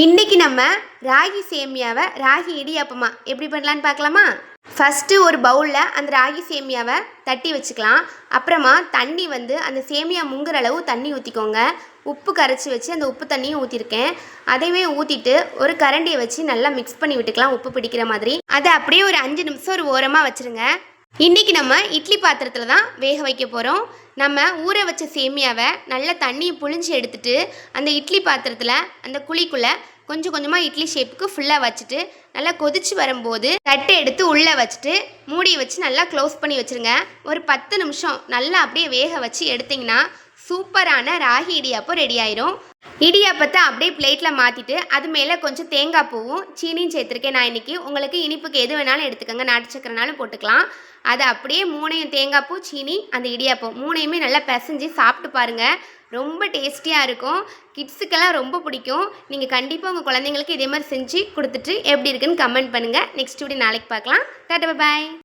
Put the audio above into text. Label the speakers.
Speaker 1: இன்றைக்கி நம்ம ராகி சேமியாவை ராகி இடியாப்பமா எப்படி பண்ணலான்னு பார்க்கலாமா? ஃபஸ்ட்டு ஒரு பவுலில் அந்த ராகி சேமியாவை தட்டி வச்சுக்கலாம். அப்புறமா தண்ணி வந்து அந்த சேமியா முங்குற அளவு தண்ணி ஊற்றிக்கோங்க உப்பு கரைச்சி வச்சு அந்த உப்பு தண்ணியும் ஊற்றிருக்கேன் அதையுமே ஊற்றிட்டு ஒரு கரண்டியை வச்சு நல்லா மிக்ஸ் பண்ணி விட்டுக்கலாம். உப்பு பிடிக்கிற மாதிரி. அதை அப்படியே ஒரு அஞ்சு நிமிஷம் ஒரு ஓரமாக வச்சுருங்க. இன்றைக்கி நம்ம இட்லி பாத்திரத்தில் தான் வேக வைக்க போகிறோம் நம்ம ஊற வச்ச சேமியாவை நல்லா தண்ணியை புழிஞ்சு எடுத்துட்டு அந்த இட்லி பாத்திரத்தில் அந்த குழிக்குள்ளே கொஞ்சம் கொஞ்சமாக இட்லி ஷேப்புக்கு ஃபுல்லாக வச்சுட்டு நல்லா கொதிச்சு வரும்போது தட்டை எடுத்து உள்ளே வச்சுட்டு மூடி வச்சு நல்லா க்ளோஸ் பண்ணி வச்சுருங்க. ஒரு பத்து நிமிஷம் நல்லா அப்படியே வேக வச்சு எடுத்திங்கன்னா சூப்பரான ராகி இடியாப்பம் ரெடி ஆயிரும். இடியாப்பத்தை அப்படியே பிளேட்டில் மாற்றிட்டு அது மேலே கொஞ்சம் தேங்காய் பூவும் சீனியும் சேர்த்துருக்கேன் நான் இன்றைக்கி உங்களுக்கு இனிப்புக்கு எது வேணாலும் எடுத்துக்கோங்க. நாட்டு சக்கரைனாலும் போட்டுக்கலாம். அதை அப்படியே மூணையும் தேங்காய் பூ சீனி அந்த இடியாப்பம் மூணையுமே நல்லா பிசைஞ்சு சாப்பிட்டு பாருங்கள் ரொம்ப டேஸ்டியாக இருக்கும். கிட்ஸுக்கெல்லாம் ரொம்ப பிடிக்கும். நீங்கள் கண்டிப்பாக உங்கள் குழந்தைங்களுக்கு இதே மாதிரி செஞ்சு கொடுத்துட்டு எப்படி இருக்குன்னு கமெண்ட் பண்ணுங்கள் நெக்ஸ்ட் வீடியோ நாளைக்கு பார்க்கலாம். டாட்டா பாய்